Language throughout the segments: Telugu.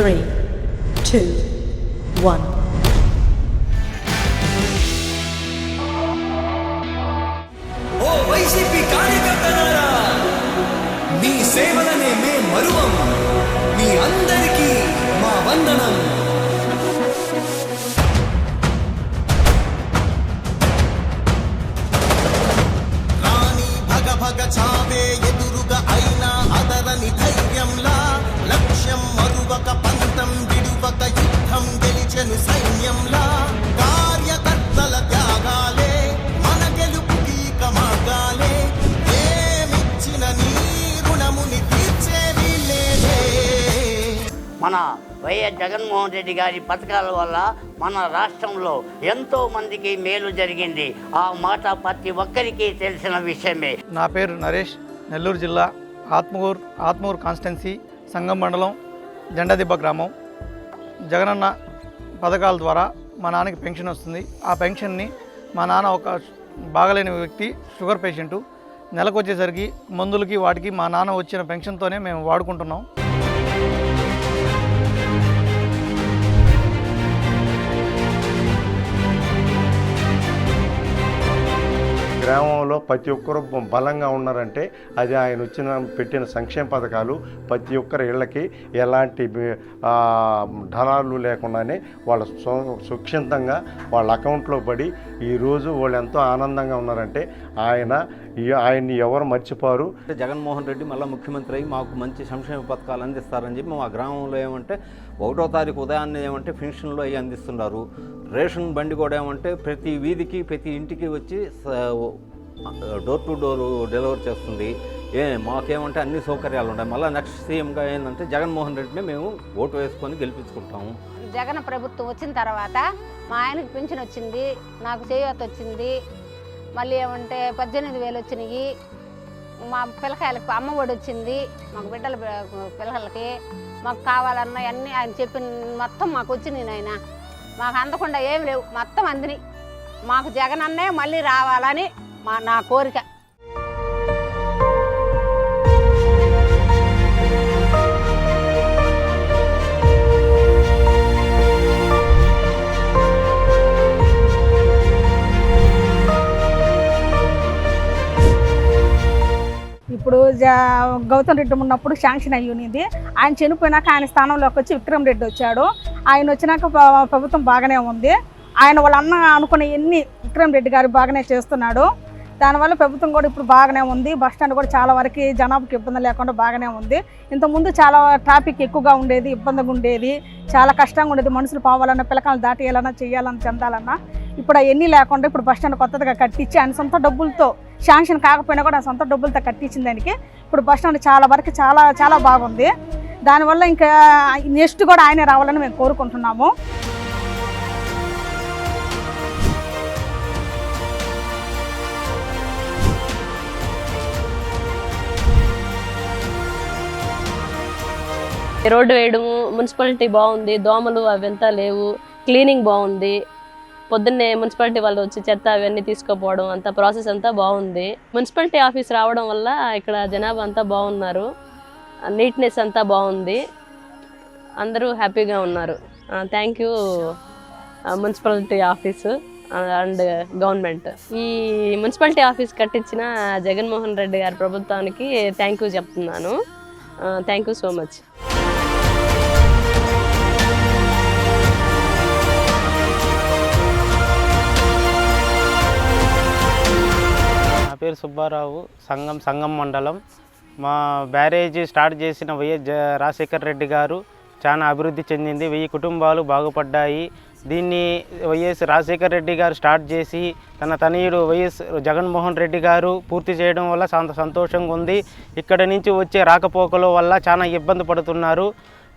three, two, one. ఓ వైసీపీ కార్యకర్తలారా మీ సేవలనే మే మరువం మీ అందరికీ వైఎస్ జగన్మోహన్ రెడ్డి గారి పథకాల వల్ల మన రాష్ట్రంలో ఎంతో మందికి మేలు జరిగింది. ఆ మాట ప్రతి ఒక్కరికి తెలిసిన విషయమే. నా పేరు నరేష్ నెల్లూరు జిల్లా ఆత్మూరు ఆత్మూరు కాన్స్టెన్సీ సంగం మండలం జెండదిబ్బ గ్రామం. జగనన్న పథకాల ద్వారా మా నాన్నకి పెన్షన్ వస్తుంది. ఆ పెన్షన్ని మా నాన్న ఒక బాగలేని వ్యక్తి షుగర్ పేషెంటు. నెలకు వచ్చేసరికి మందులకి వాటికి మా నాన్న వచ్చిన పెన్షన్తోనే మేము వాడుకుంటున్నాం. ప్రతి ఒక్కరు బలంగా ఉన్నారంటే అది ఆయన వచ్చిన పెట్టిన సంక్షేమ పథకాలు ప్రతి ఒక్కరి ఇళ్ళకి ఎలాంటి ధనాలు లేకుండానే వాళ్ళ సు- సుక్షింతంగా వాళ్ళ అకౌంట్లో పడి ఈరోజు వాళ్ళు ఎంతో ఆనందంగా ఉన్నారంటే ఆయన ఈ- ఆయన్ని ఎవరు మర్చిపోరు. జగన్మోహన్ రెడ్డి మళ్ళీ ముఖ్యమంత్రి అయ్యి మాకు మంచి సంక్షేమ పథకాలు అందిస్తారని చెప్పి మా గ్రామంలో ఏమంటే ఒకటో తారీఖు ఉదయాన్నే ఏమంటే పెన్షన్లు అవి అందిస్తున్నారు. రేషన్ బండి కూడా ఏమంటే ప్రతి వీధికి ప్రతి ఇంటికి వచ్చి డోర్ టు డోర్ డెలివరీ చేస్తుంది. ఏ మాకేమంటే అన్ని సౌకర్యాలు ఉన్నాయి మళ్ళీ నెక్స్ట్ సీఎంగా ఏంటంటే జగన్మోహన్ రెడ్డిని మేము ఓటు వేసుకొని గెలిపించుకుంటాము. జగన్ ప్రభుత్వం వచ్చిన తర్వాత మా ఆయనకి పెన్షన్ వచ్చింది నాకు చేయూత వచ్చింది మళ్ళీ ఏమంటే పద్దెనిమిది వేలు వచ్చినాయి. మా పిల్లకాయలకు అమ్మఒడి వచ్చింది మాకు బిడ్డల పిల్లలకి మాకు కావాలన్న అన్నీ ఆయన చెప్పిన మొత్తం మాకు వచ్చినాయి నాయన. మాకు అందకుండా ఏం లేవు మొత్తం అందిని మాకు జగన్ అన్నే మళ్ళీ రావాలని మా నా కోరిక. ఇప్పుడు జా- గౌతమ్ రెడ్డి ఉన్నప్పుడు శాంక్షన్ అయ్యి ఆయన చనిపోయినాక ఆయన స్థానంలోకి వచ్చి విక్రమ్ రెడ్డి వచ్చాడు. ఆయన వచ్చినాక ప్రభుత్వం బాగానే ఉంది. ఆయన వాళ్ళ అన్న అనుకున్న ఎన్ని విక్రమ్ రెడ్డి గారు బాగానే చేస్తున్నాడు. దానివల్ల ప్రభుత్వం కూడా ఇప్పుడు బాగానే ఉంది. బస్ స్టాండ్ కూడా చాలా వరకు జనాభాకి ఇబ్బంది లేకుండా బాగానే ఉంది. ఇంతకుముందు చాలా ట్రాఫిక్ ఎక్కువగా ఉండేది ఇబ్బందిగా ఉండేది. చాలా కష్టంగా ఉండేది. మనుషులు పోవాలన్నా పిల్లకాయలు దాటేయాలన్నా చేయాలన్నా చెందాలన్నా. ఇప్పుడు అవన్నీ లేకుండా ఇప్పుడు బస్ స్టాండ్ కొత్తగా కట్టించి ఆయన సొంత డబ్బులతో శాంక్షన్ కాకపోయినా కూడా ఆయన సొంత డబ్బులతో కట్టించిన దానికి ఇప్పుడు బస్ స్టాండ్ చాలా వరకు చాలా చాలా బాగుంది. దానివల్ల ఇంకా నెక్స్ట్ కూడా ఆయనే రావాలని మేము కోరుకుంటున్నాము. రోడ్డు వేయడము మున్సిపాలిటీ బాగుంది దోమలు అవంతా లేవు క్లీనింగ్ బాగుంది. పొద్దున్నే మున్సిపాలిటీ వాళ్ళు వచ్చి చెత్త అవన్నీ తీసుకోపోవడం అంత ప్రాసెస్ అంతా బాగుంది. మున్సిపాలిటీ ఆఫీస్ రావడం వల్ల ఇక్కడ జనాభా అంతా బాగున్నారు. నీట్నెస్ అంతా బాగుంది. అందరూ హ్యాపీగా ఉన్నారు. Thank you municipality office and government. ఈ మున్సిపాలిటీ ఆఫీస్ కట్టించిన జగన్మోహన్ రెడ్డి గారి ప్రభుత్వానికి థ్యాంక్ యూ చెప్తున్నాను. థ్యాంక్ యూ సో మచ్ పేరు సుబ్బారావు సంగం సంగం మండలం. మా బ్యారేజ్ స్టార్ట్ చేసిన వైఎస్ రాజశేఖర్ రెడ్డి గారు చాలా అభివృద్ధి చెందింది. వెయ్యి కుటుంబాలు బాగుపడ్డాయి. దీన్ని వైఎస్ రాజశేఖర్ రెడ్డి గారు స్టార్ట్ చేసి తన తనయుడు వైఎస్ జగన్మోహన్ రెడ్డి గారు పూర్తి చేయడం వల్ల సంతోషంగా ఉంది. ఇక్కడ నుంచి వచ్చే రాకపోకల వల్ల చాలా ఇబ్బంది పడుతున్నారు.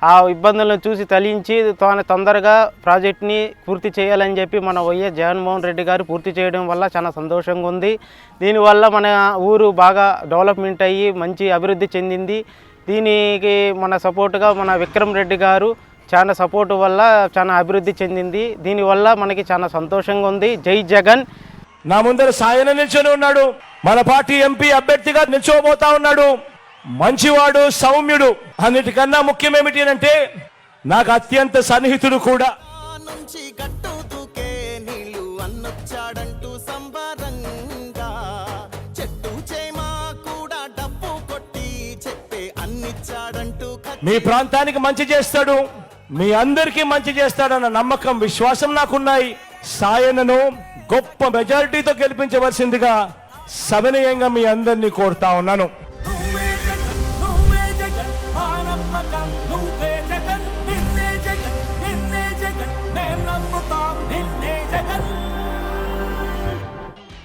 ఆ ఇబ్బందులను చూసి తలించి తాను తొందరగా ప్రాజెక్ట్ని పూర్తి చేయాలని చెప్పి మన వైఎస్ జగన్మోహన్ రెడ్డి గారు పూర్తి చేయడం వల్ల చాలా సంతోషంగా ఉంది. దీనివల్ల మన ఊరు బాగా డెవలప్మెంట్ అయ్యి మంచి అభివృద్ధి చెందింది. దీనికి మన సపోర్టుగా మన విక్రమ్ రెడ్డి గారు చాలా సపోర్టు వల్ల చాలా అభివృద్ధి చెందింది. దీనివల్ల మనకి చాలా సంతోషంగా ఉంది. జై జగన్. నా ముందర సాయన నిల్చొని ఉన్నాడు. మన పార్టీ ఎంపీ అభ్యర్థిగా నిల్చోబోతా ఉన్నాడు. మంచివాడు సౌమ్యుడు అన్నిటికన్నా ముఖ్యం ఏమిటి అంటే నాకు అత్యంత సన్నిహితుడు కూడా. నుంచి నీళ్ళు అన్నొచ్చాడంటూ సంబరంగా. చెట్టు చేమా కూడా డబ్బు కొట్టి చెప్పే అన్నిచ్చాడంటూ మీ ప్రాంతానికి మంచి చేస్తాడు మీ అందరికీ మంచి చేస్తాడన్న నమ్మకం విశ్వాసం నాకున్నాయి. సాయనను గొప్ప మెజారిటీతో గెలిపించవలసిందిగా సవినయంగా మీ అందరినీ కోరుతా ఉన్నాను.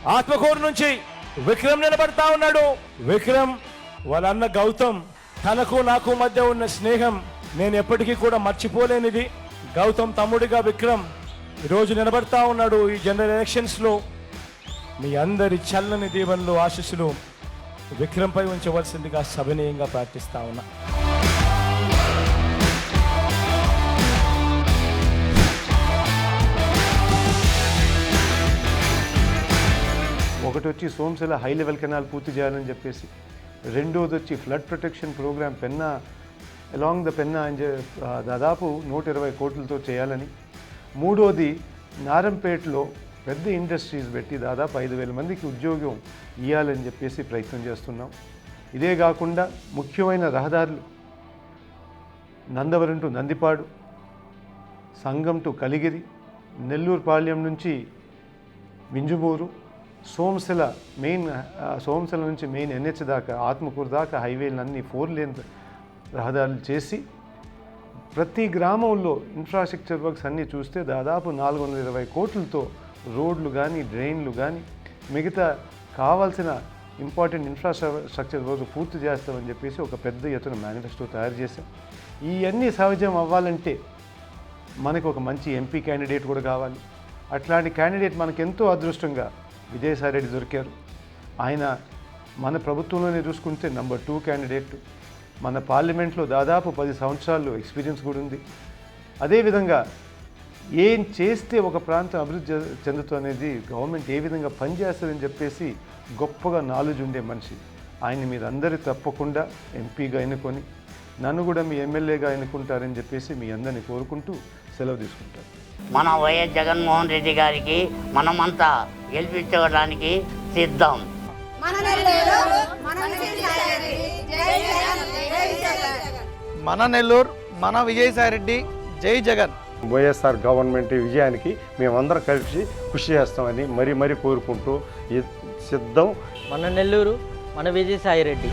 ఆత్మకూరు నుంచి విక్రమ్ నిలబడతా ఉన్నాడు. విక్రమ్ వాళ్ళ అన్న గౌతమ్ తనకు నాకు మధ్య ఉన్న స్నేహం నేను ఎప్పటికీ కూడా మర్చిపోలేనిది. గౌతమ్ తమ్ముడిగా విక్రమ్ ఈరోజు నిలబడతా ఉన్నాడు ఈ జనరల్ ఎలక్షన్స్లో. మీ అందరి చల్లని దీవెనలు ఆశీస్సులు విక్రమ్పై ఉంచవలసిందిగా సభనీయంగా ప్రార్థిస్తా ఉన్నా. ఒకటి వచ్చి సోమశిల హై లెవెల్ కెనాల్ పూర్తి చేయాలని చెప్పేసి రెండోది వచ్చి flood protection programme Penna along the Penna అని దాదాపు నూట ఇరవై కోట్లతో చేయాలని. మూడోది నారంపేటలో పెద్ద ఇండస్ట్రీస్ పెట్టి దాదాపు ఐదు వేల మందికి ఉద్యోగం ఇవ్వాలని చెప్పేసి ప్రయత్నం చేస్తున్నాం. ఇదే కాకుండా ముఖ్యమైన రహదారులు నందవరం టు నందిపాడు సంగం టు కలిగిరి నెల్లూరు పాళ్యం నుంచి మింజుమూరు సోమశిల మెయిన్ సోమశిల నుంచి మెయిన్ ఎన్హెచ్ దాకా ఆత్మకూరు దాకా హైవేలన్నీ ఫోర్ లేన్ రహదారులు చేసి ప్రతి గ్రామంలో ఇన్ఫ్రాస్ట్రక్చర్ వర్క్స్ అన్నీ చూస్తే దాదాపు నాలుగు వందల ఇరవై కోట్లతో రోడ్లు కానీ డ్రైన్లు కానీ మిగతా కావాల్సిన ఇంపార్టెంట్ ఇన్ఫ్రాస్ట్రక్చర్ వర్క్ పూర్తి చేస్తామని చెప్పేసి ఒక పెద్ద ఎత్తున మేనిఫెస్టో తయారు చేశాం. ఇవన్నీ సహజం అవ్వాలంటే మనకు ఒక మంచి ఎంపీ క్యాండిడేట్ కూడా కావాలి. అట్లాంటి క్యాండిడేట్ మనకు ఎంతో విజయసాయి విజయసాయిరెడ్డి దొరికారు. ఆయన మన ప్రభుత్వంలోనే చూసుకుంటే నంబర్ టూ క్యాండిడేట్ మన పార్లమెంట్లో దాదాపు పది సంవత్సరాలు ఎక్స్పీరియన్స్ కూడా ఉంది. అదేవిధంగా ఏం చేస్తే ఒక ప్రాంతం అభివృద్ధి చెందుతుంది అనేది గవర్నమెంట్ ఏ విధంగా పనిచేస్తుందని చెప్పేసి గొప్పగా నాలెడ్జ్ ఉండే మనిషి. ఆయన మీరు అందరూ తప్పకుండా ఎంపీగా ఎన్నుకొని నన్ను కూడా మీ ఎమ్మెల్యేగా ఎన్నుకుంటారని చెప్పేసి మీ అందరినీ కోరుకుంటూ సెలవు తీసుకుంటారు మన వైఎస్ జగన్మోహన్ రెడ్డి గారికి మనమంతా గెలిపించడానికి సిద్ధం. మన నెల్లూరు మన విజయసాయిరెడ్డి. జై జగన్ వైఎస్ఆర్ గవర్నమెంట్ విజయానికి మేమందరం కలిసి కృషి చేస్తామని మరీ మరీ కోరుకుంటూ సిద్ధం. మన నెల్లూరు మన విజయసాయిరెడ్డి.